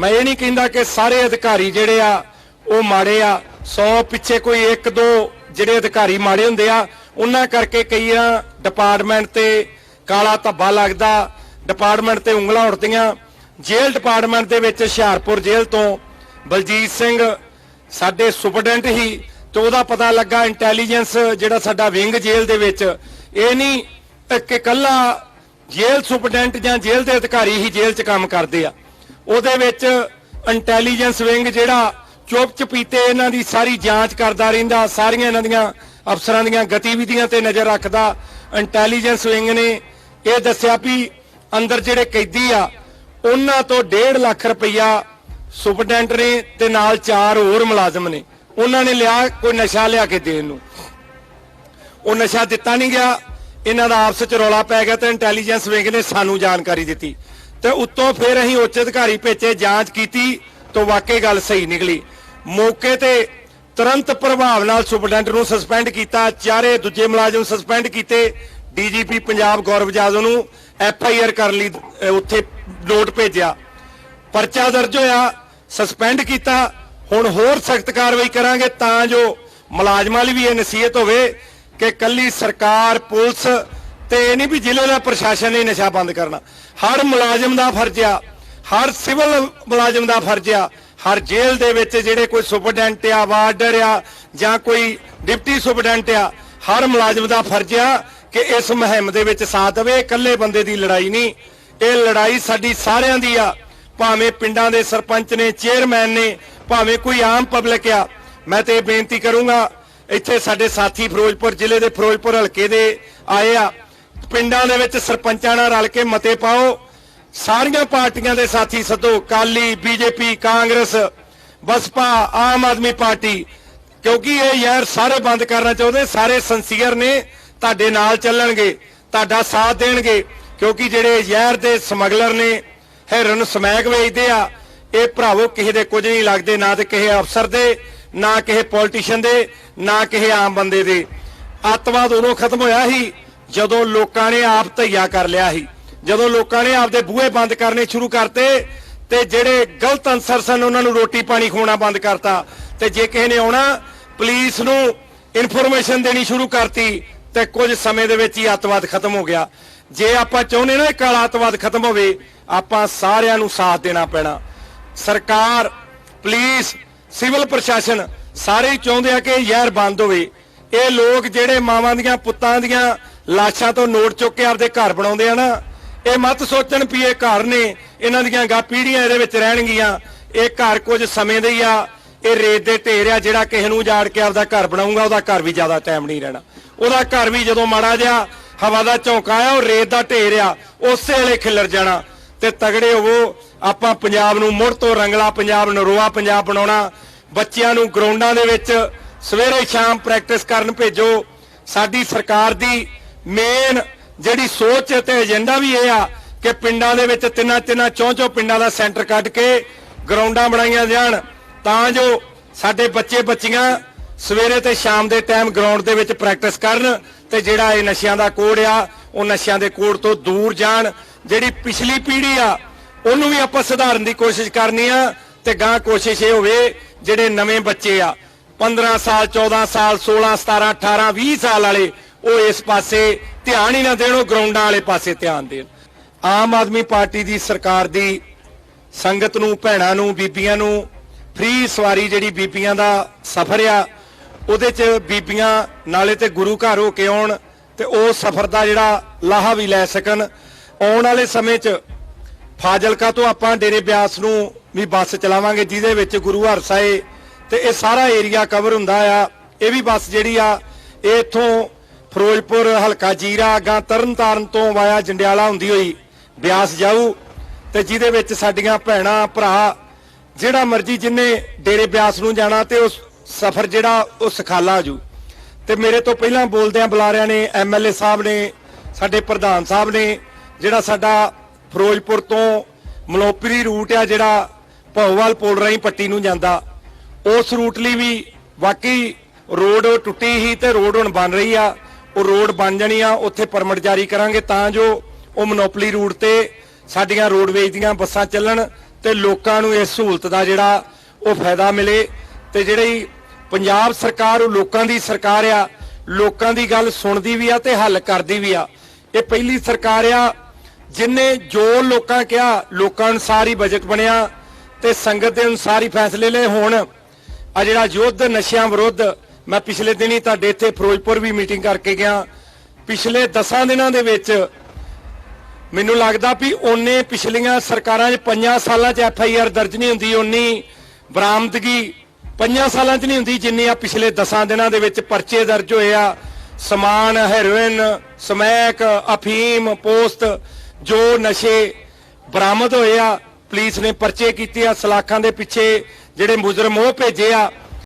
ਮੈਂ ਇਹ ਨਹੀਂ ਕਹਿੰਦਾ ਕਿ ਸਾਰੇ ਅਧਿਕਾਰੀ ਜਿਹੜੇ ਆ, ਉਹ ਮਾੜੇ ਆ। 100 ਪਿੱਛੇ ਕੋਈ ਇੱਕ ਦੋ ਜਿਹੜੇ ਅਧਿਕਾਰੀ ਮਾੜੇ ਹੁੰਦੇ ਆ, ਉਹਨਾਂ ਕਰਕੇ ਕਈਆਂ ਡਿਪਾਰਟਮੈਂਟ ਤੇ ਕਾਲਾ ਧੱਬਾ ਲੱਗਦਾ, ਡਿਪਾਰਟਮੈਂਟ ਤੇ ਉਂਗਲਾਂ ਉੱਠਦੀਆਂ ਜੇਲ੍ਹ ਡਿਪਾਰਟਮੈਂਟ ਦੇ ਵਿੱਚ ਹੁਸ਼ਿਆਰਪੁਰ ਜੇਲ੍ਹ ਤੋਂ ਬਲਜੀਤ ਸਿੰਘ, ਸਾਡੇ ਸੁਪਰਡੈਂਟ ਹੀ, ਤੇ ਉਹਦਾ ਪਤਾ ਲੱਗਾ ਇੰਟੈਲੀਜੈਂਸ ਜਿਹੜਾ ਸਾਡਾ ਵਿੰਗ ਜੇਲ੍ਹ ਦੇ ਵਿੱਚ। ਇਹ ਨਹੀਂ ਕਿ ਇਕੱਲਾ ਜੇਲ੍ਹ ਸੁਪਰਡੈਂਟ ਜਾਂ ਜੇਲ੍ਹ ਦੇ ਅਧਿਕਾਰੀ ਹੀ ਜੇਲ੍ਹ 'ਚ ਕੰਮ ਕਰਦੇ ਆ। ਉਹਦੇ ਵਿੱਚ ਇੰਟੈਲੀਜੈਂਸ ਵਿੰਗ ਜਿਹੜਾ ਚੁੱਪ ਚਪੀਤੇ ਇਹਨਾਂ ਦੀ ਸਾਰੀ ਜਾਂਚ ਕਰਦਾ ਰਹਿੰਦਾ, ਸਾਰੀਆਂ ਇਹਨਾਂ ਦੀਆਂ ਅਫਸਰਾਂ ਦੀਆਂ ਗਤੀਵਿਧੀਆਂ ਤੇ ਨਜ਼ਰ ਰੱਖਦਾ। ਇੰਟੈਲੀਜੈਂਸ ਵਿੰਗ ਨੇ ਇਹ ਦੱਸਿਆ ਵੀ ਅੰਦਰ ਜਿਹੜੇ ਕੈਦੀ ਆ, ਉਹਨਾਂ ਤੋਂ 1.5 ਲੱਖ ਰੁਪਈਆ ਸੁਪਰਡੈਂਟ ਨੇ ਤੇ ਨਾਲ ਚਾਰ ਹੋਰ ਮੁਲਾਜ਼ਮ ਨੇ। ਉਹਨਾਂ ਨੇ ਲਿਆ, ਕੋਈ ਨਸ਼ਾ ਲਿਆ ਕੇ ਦੇਣ ਨੂੰ। ਉਹ ਨਸ਼ਾ ਦਿੱਤਾ ਨਹੀਂ ਗਿਆ। ਇਹਨਾਂ ਦਾ ਆਪਸ ਚ ਰੌਲਾ ਪੈ ਗਿਆ ਤੇ ਇੰਟੈਲੀਜੈਂਸ ਵਿੰਗ ਨੇ ਸਾਨੂੰ ਜਾਣਕਾਰੀ ਦਿੱਤੀ। ਤੇ ਉੱਤੋਂ ਫਿਰ ਅਸੀਂ ਉੱਚ ਅਧਿਕਾਰੀ ਭੇਜੇ ਜਾਂਚ ਕੀਤੀ ਤਾਂ ਵਾਕਈ ਗੱਲ ਸਹੀ ਨਿਕਲੀ। ਮੌਕੇ ਤੇ ਤੁਰੰਤ ਪ੍ਰਭਾਵ ਨਾਲ ਸੁਪਰਡੈਂਟ ਨੂੰ ਸਸਪੈਂਡ ਕੀਤਾ, ਚਾਰੇ ਦੂਜੇ ਮੁਲਾਜ਼ਮ ਸਸਪੈਂਡ ਕੀਤੇ, ਡੀਜੀਪੀ ਪੰਜਾਬ ਗੌਰਵ ਜਾਦਵ ਨੂੰ ਐਫ ਆਈ ਆਰ ਕਰਨ ਲਈ ਉੱਥੇ ਨੋਟ ਭੇਜਿਆ। ਪਰਚਾ ਦਰਜ ਹੋਇਆ, ਸਸਪੈਂਡ ਕੀਤਾ, ਹੁਣ ਹੋਰ ਸਖਤ ਕਾਰਵਾਈ ਕਰਾਂਗੇ ਤਾਂ ਜੋ ਮੁਲਾਜ਼ਮਾਂ ਲਈ ਵੀ ਇਹ ਨਸੀਹਤ ਹੋਵੇ ਕਿ ਕੱਲੀ ਸਰਕਾਰ, ਪੁਲਿਸ ਤੇ ਇਹ ਨਹੀਂ ਵੀ ਜ਼ਿਲ੍ਹੇ ਦਾ ਪ੍ਰਸ਼ਾਸਨ ਨੇ ਨਸ਼ਾ ਬੰਦ ਕਰਨਾ। ਹਰ ਮੁਲਾਜ਼ਮ ਦਾ ਫਰਜ਼ ਆ, ਹਰ ਸਿਵਲ ਮੁਲਾਜ਼ਮ ਦਾ ਫਰਜ਼ ਆ, ਹਰ ਜੇਲ੍ਹ ਦੇ ਵਿੱਚ ਜਿਹੜੇ ਕੋਈ ਸੁਪਰਡੈਂਟ ਆ, ਵਾਰਡਰ ਆ ਜਾਂ ਕੋਈ ਡਿਪਟੀ ਸੁਪਰਡੈਂਟ ਆ, ਹਰ ਮੁਲਾਜ਼ਮ ਦਾ ਫਰਜ਼ ਆ ਕਿ ਇਸ ਮੁਹਿੰਮ ਦੇ ਵਿੱਚ ਸਾਥ ਦੇਵੇ, ਇਕੱਲੇ ਬੰਦੇ ਦੀ ਲੜਾਈ ਨਹੀਂ। ਇਹ ਲੜਾਈ ਸਾਡੀ ਸਾਰਿਆਂ ਦੀ ਆ, ਭਾਵੇਂ ਪਿੰਡਾਂ ਦੇ ਸਰਪੰਚ ਨੇ, ਚੇਅਰਮੈਨ ਨੇ, ਭਾਵੇਂ ਕੋਈ ਆਮ ਪਬਲਿਕ ਆ। ਮੈਂ ਤੇ ਇਹ ਬੇਨਤੀ ਕਰੂੰਗਾ, ਇੱਥੇ ਸਾਡੇ ਸਾਥੀ ਫਿਰੋਜ਼ਪੁਰ ਜ਼ਿਲ੍ਹੇ ਦੇ ਫਿਰੋਜ਼ਪੁਰ ਹਲਕੇ ਦੇ ਆਏ ਆ। ਪਿੰਡਾਂ ਦੇ ਵਿੱਚ ਸਰਪੰਚਾਂ ਨਾਲ ਰਲ ਕੇ ਮਤੇ ਪਾਓ। ਸਾਰੀਆਂ ਪਾਰਟੀਆਂ ਦੇ ਸਾਥੀ ਸੱਦੋ ਕਾਲੀ ਬੀਜੇਪੀ, ਕਾਂਗਰਸ, ਬਸਪਾ, ਆਮ ਆਦਮੀ ਪਾਰਟੀ। ਕਿਉਂਕਿ ਇਹ ਯਾਰ ਸਾਰੇ ਬੰਦ ਕਰਨਾ ਚਾਹੁੰਦੇ, ਸਾਰੇ ਸੰਸੀਅਰ ਨੇ, ਤੁਹਾਡੇ ਨਾਲ ਚੱਲਣਗੇ, ਤੁਹਾਡਾ ਸਾਥ ਦੇਣਗੇ। ਕਿਉਂਕਿ ਜਿਹੜੇ ਜ਼ਹਿਰ ਦੇ ਸਮਗਲਰ ਨੇ, ਹੈਰਨ ਸਮੈਕ ਵੇਚਦੇ ਆ, ਇਹ ਭਰਾਵੋ ਕਿਸੇ ਦੇ ਕੁਝ ਨਹੀਂ ਲੱਗਦੇ, ਨਾ ਤੇ ਕਿਸੇ ਅਫਸਰ ਦੇ, ਨਾ ਕਿਸੇ ਪੋਲੀਟੀਸ਼ੀਅਨ ਦੇ, ਨਾ ਕਿਸੇ ਆਮ ਬੰਦੇ ਦੇ। ਅੱਤਵਾਦ ਉਦੋਂ ਖਤਮ ਹੋਇਆ ਸੀ ਜਦੋਂ ਲੋਕਾਂ ਨੇ ਆਪ ਧਈਆ ਕਰ ਲਿਆ ਸੀ, ਜਦੋਂ ਲੋਕਾਂ ਨੇ ਆਪਦੇ ਬੂਹੇ ਬੰਦ ਕਰਨੇ ਸ਼ੁਰੂ ਕਰਤੇ ਤੇ ਜਿਹੜੇ ਗਲਤ ਅਨਸਰ ਸਨ, ਉਹਨਾਂ ਨੂੰ ਰੋਟੀ ਪਾਣੀ ਖਵਾਉਣਾ ਬੰਦ ਕਰਤਾ ਤੇ ਜੇ ਕਿਸੇ ਨੇ ਆਉਣਾ, ਪੁਲਿਸ ਨੂੰ ਇਨਫੋਰਮੇਸ਼ਨ ਦੇਣੀ ਸ਼ੁਰੂ ਕਰਤੀ ਤੇ ਕੁਝ ਸਮੇਂ ਦੇ ਵਿੱਚ ਹੀ ਅੱਤਵਾਦ ਖਤਮ ਹੋ ਗਿਆ। ਜੇ ਆਪਾਂ ਚਾਹੁੰਦੇ ਨਾ ਇਹ ਕਾਲਾ ਅੱਤਵਾਦ ਖਤਮ ਹੋਵੇ, ਆਪਾਂ ਸਾਰਿਆਂ ਨੂੰ ਸਾਥ ਦੇਣਾ ਪੈਣਾ। ਸਰਕਾਰ, ਪੁਲਿਸ, ਸਿਵਲ ਪ੍ਰਸ਼ਾਸਨ ਸਾਰੇ ਹੀ ਚਾਹੁੰਦੇ ਆ ਕਿ ਇਹ ਜ਼ਹਿਰ ਬੰਦ ਹੋਵੇ। ਇਹ ਲੋਕ ਜਿਹੜੇ ਮਾਵਾਂ ਦੀਆਂ, ਪੁੱਤਾਂ ਦੀਆਂ ਲਾਸ਼ਾਂ ਤੋਂ ਨੋਟ ਚੁੱਕ ਕੇ ਆਪਦੇ ਘਰ ਬਣਾਉਂਦੇ ਆ ਨਾ, ਇਹ ਮਤ ਸੋਚਣ ਵੀ ਇਹ ਘਰ ਨੇ, ਇਹਨਾਂ ਦੀਆਂ ਗਾ ਪੀੜ੍ਹੀਆਂ ਇਹਦੇ ਵਿੱਚ ਰਹਿਣਗੀਆਂ। ਇਹ ਘਰ ਕੁਝ ਸਮੇਂ ਦੇ ਹੀ ਆ, ਇਹ ਰੇਤ ਦੇ ਢੇਰ ਆ, ਜਿਹੜਾ ਕਿਸੇ ਨੂੰ ਉਜਾੜ ਕੇ ਆਪਦਾ ਘਰ ਬਣਾਊਗਾ, ਉਹਦਾ ਘਰ ਵੀ ਜ਼ਿਆਦਾ ਟਾਈਮ ਨਹੀਂ ਰਹਿਣਾ। ਉਹਦਾ ਘਰ ਵੀ ਜਦੋਂ ਮਾੜਾ ਜਿਹਾ ਹਵਾ ਦਾ ਝੋਂਕਾ ਆ, ਉਹ ਰੇਤ ਦਾ ਢੇਰ ਆ, ਉਸੇ ਵੇਲੇ ਖਿਲਰ ਜਾਣਾ। ਤੇ ਤਗੜੇ ਹੋਵੋ, ਆਪਾਂ ਪੰਜਾਬ ਨੂੰ ਮੁੜ ਤੋਂ ਰੰਗਲਾ ਪੰਜਾਬ, ਨਰੋਆ ਪੰਜਾਬ ਬਣਾਉਣਾ। ਬੱਚਿਆਂ ਨੂੰ ਗਰਾਊਂਡਾਂ ਦੇ ਵਿੱਚ ਸਵੇਰੇ ਸ਼ਾਮ ਪ੍ਰੈਕਟਿਸ ਕਰਨ ਭੇਜੋ। ਸਾਡੀ ਸਰਕਾਰ ਦੀ ਮੇਨ ਜਿਹੜੀ ਸੋਚ ਤੇ ਏਜੰਡਾ ਵੀ ਇਹ ਆ ਕਿ ਪਿੰਡਾਂ ਦੇ ਵਿੱਚ ਤਿੰਨਾਂ ਤਿੰਨਾਂ ਚੌਂ ਚੌਂ ਪਿੰਡਾਂ ਦਾ ਸੈਂਟਰ ਕੱਢ ਕੇ ਗਰਾਊਂਡਾਂ ਬਣਾਈਆਂ ਜਾਣ, ਤਾਂ ਜੋ ਸਾਡੇ ਬੱਚੇ ਬੱਚੀਆਂ ਸਵੇਰੇ ਤੇ ਸ਼ਾਮ ਦੇ ਟਾਈਮ ਗਰਾਊਂਡ ਦੇ ਵਿੱਚ ਪ੍ਰੈਕਟਿਸ ਕਰਨ ਤੇ ਜਿਹੜਾ ਇਹ ਨਸ਼ਿਆਂ ਦਾ ਕੋੜ ਆ, ਉਹ ਨਸ਼ਿਆਂ ਦੇ ਕੋੜ ਤੋਂ ਦੂਰ ਜਾਣ। ਜਿਹੜੀ ਪਿਛਲੀ ਪੀੜ੍ਹੀ ਆ, ਉਹਨੂੰ ਵੀ ਆਪਾਂ ਸੁਧਾਰਨ ਦੀ ਕੋਸ਼ਿਸ਼ ਕਰਨੀ ਆ ਤੇ ਗਾਂ ਕੋਸ਼ਿਸ਼ ਇਹ ਹੋਵੇ ਜਿਹੜੇ ਨਵੇਂ ਬੱਚੇ ਆ 15 ਸਾਲ 14 ਸਾਲ 16 17 18 20 ਸਾਲ ਵਾਲੇ ਉਹ ਇਸ ਪਾਸੇ ਧਿਆਨ ਹੀ ਨਾ ਦੇਣ, ਉਹ ਗਰਾਊਂਡਾਂ ਵਾਲੇ ਪਾਸੇ ਧਿਆਨ ਦੇਣ। ਆਮ ਆਦਮੀ ਪਾਰਟੀ ਦੀ ਸਰਕਾਰ ਦੀ ਸੰਗਤ ਨੂੰ, ਭੈਣਾਂ ਨੂੰ, ਬੀਬੀਆਂ ਨੂੰ ਫ੍ਰੀ ਸਵਾਰੀ ਜਿਹੜੀ ਬੀਬੀਆਂ ਦਾ ਸਫ਼ਰ ਆ, ਉਹਦੇ 'ਚ ਬੀਬੀਆਂ ਨਾਲੇ ਤੇ ਗੁਰੂ ਘਰ ਹੋ ਕੇ ਆਉਣ ਤੇ ਉਹ ਸਫ਼ਰ ਦਾ ਜਿਹੜਾ ਲਾਹਾ ਵੀ ਲੈ ਸਕਣ। ਆਉਣ ਵਾਲੇ ਸਮੇਂ 'ਚ ਫਾਜ਼ਿਲਕਾ ਤੋਂ ਆਪਾਂ ਡੇਰੇ ਬਿਆਸ ਨੂੰ ਵੀ ਬੱਸ ਚਲਾਵਾਂਗੇ, ਜਿਹਦੇ ਵਿੱਚ ਗੁਰੂ ਹਰ ਸਾਹਿਬ ਤੇ ਇਹ ਸਾਰਾ ਏਰੀਆ ਕਵਰ ਹੁੰਦਾ ਆ। ਇਹ ਵੀ ਬੱਸ ਜਿਹੜੀ ਆ, ਇਹ ਇਥੋਂ ਫਿਰੋਜ਼ਪੁਰ ਹਲਕਾ ਜੀਰਾ ਗਾਂ ਤਰਨਤਾਰਨ ਤੋਂ ਵਾਇਆ ਜੰਡਿਆਲਾ ਹੁੰਦੀ ਹੋਈ ਬਿਆਸ ਜਾਊ ਤੇ ਜਿਹਦੇ ਵਿੱਚ ਸਾਡੀਆਂ ਭੈਣਾਂ, ਭਰਾ ਜਿਹੜਾ ਮਰਜ਼ੀ ਜਿੰਨੇ ਡੇਰੇ ਬਿਆਸ ਨੂੰ ਜਾਣਾ ਤੇ ਉਸ ਸਫ਼ਰ ਜਿਹੜਾ ਉਹ ਸਖਾਲਾ ਜੂ। ਤੇ ਮੇਰੇ ਤੋਂ ਪਹਿਲਾਂ ਬੋਲਦਿਆਂ ਬੁਲਾਰਿਆਂ ਨੇ ਐਮਐਲਏ ਸਾਹਿਬ ਨੇ, ਸਾਡੇ ਪ੍ਰਧਾਨ ਸਾਹਿਬ ਨੇ, ਜਿਹੜਾ ਸਾਡਾ ਫਿਰੋਜ਼ਪੁਰ ਤੋਂ ਮਲੋਪਰੀ ਰੂਟ ਆ ਜਿਹੜਾ ਭੌਵਾਲ ਪੁਲ ਰਾਹੀਂ ਪੱਟੀ ਨੂੰ ਜਾਂਦਾ, ਉਸ ਰੂਟ ਲਈ ਵੀ ਵਾਕਈ ਰੋਡ ਟੁੱਟੀ ਹੀ ਤੇ ਰੋਡ ਹੁਣ ਬਣ ਰਹੀ ਆ। ਉਹ ਰੋਡ ਬਣ ਜਾਣੀ ਆ, ਉੱਥੇ ਪਰਮਿਟ ਜਾਰੀ ਕਰਾਂਗੇ ਤਾਂ ਜੋ ਉਹ ਮੋਨੋਪਲੀ ਰੂਟ ਤੇ ਸਾਡੀਆਂ ਰੋਡਵੇਜ਼ ਦੀਆਂ ਬੱਸਾਂ ਚੱਲਣ ਤੇ ਲੋਕਾਂ ਨੂੰ ਇਸ ਸਹੂਲਤ ਦਾ ਜਿਹੜਾ ਉਹ ਫਾਇਦਾ ਮਿਲੇ ਤੇ ਜਿਹੜੀ ਪੰਜਾਬ ਸਰਕਾਰ ਉਹ ਲੋਕਾਂ ਦੀ ਸਰਕਾਰ ਆ, ਲੋਕਾਂ ਦੀ ਗੱਲ ਸੁਣਦੀ ਵੀ ਆ ਤੇ ਹੱਲ ਕਰਦੀ ਵੀ ਆ। ਇਹ ਪਹਿਲੀ ਸਰਕਾਰ ਆ, ਜਿਨੇ ਜੋ ਲੋਕਾਂ ਕਿਹਾ, ਲੋਕਾਂ ਅਨੁਸਾਰ ਹੀ ਬਜਟ ਬਣਿਆ ਤੇ ਸੰਗਤ ਦੇ ਅਨੁਸਾਰ ਹੀ ਫੈਸਲੇ ਲਏ ਹੋਣ। ਆ ਜਿਹੜਾ ਯੁੱਧ, ਨਸ਼ਿਆਂ ਵਿਰੁੱਧ ਮੈਂ ਪਿਛਲੇ ਦਿਨੀ ਤੁਹਾਡੇ ਇੱਥੇ ਫਿਰੋਜ਼ਪੁਰ ਵੀ ਮੀਟਿੰਗ ਕਰਕੇ ਗਿਆ। ਪਿਛਲੇ 10 ਦਿਨਾਂ ਦੇ ਵਿੱਚ ਮੈਨੂੰ ਲੱਗਦਾ ਵੀ ਉਹਨੇ ਪਿਛਲੀਆਂ ਸਰਕਾਰਾਂ 'ਚ ਪੰਜਾਂ ਸਾਲਾਂ 'ਚ ਐਫ ਆਈ ਆਰ ਦਰਜ ਨਹੀਂ ਹੁੰਦੀ ਉਨੀ ਬਰਾਮਦਗੀ ਪੰਜਾਂ ਸਾਲਾਂ 'ਚ ਨਹੀਂ ਹੁੰਦੀ ਜਿੰਨੀ ਆ ਪਿਛਲੇ 10 ਦਿਨਾਂ ਦੇ ਵਿੱਚ ਪਰਚੇ ਦਰਜ ਹੋਏ ਆ। ਸਮਾਨ, ਹੈਰੋਇਨ, ਸਮੈਕ, ਅਫੀਮ, ਪੋਸਟ, ਜੋ ਨਸ਼ੇ ਬਰਾਮਦ ਹੋਏ ਆ, ਪੁਲਿਸ ਨੇ ਪਰਚੇ ਕੀਤੇ ਆ ਸਲਾਖਾਂ ਦੇ ਪਿੱਛੇ, ਜਿਹੜੇ ਮੁਜਰਮ ਉਹ ਭੇਜੇ ਆ।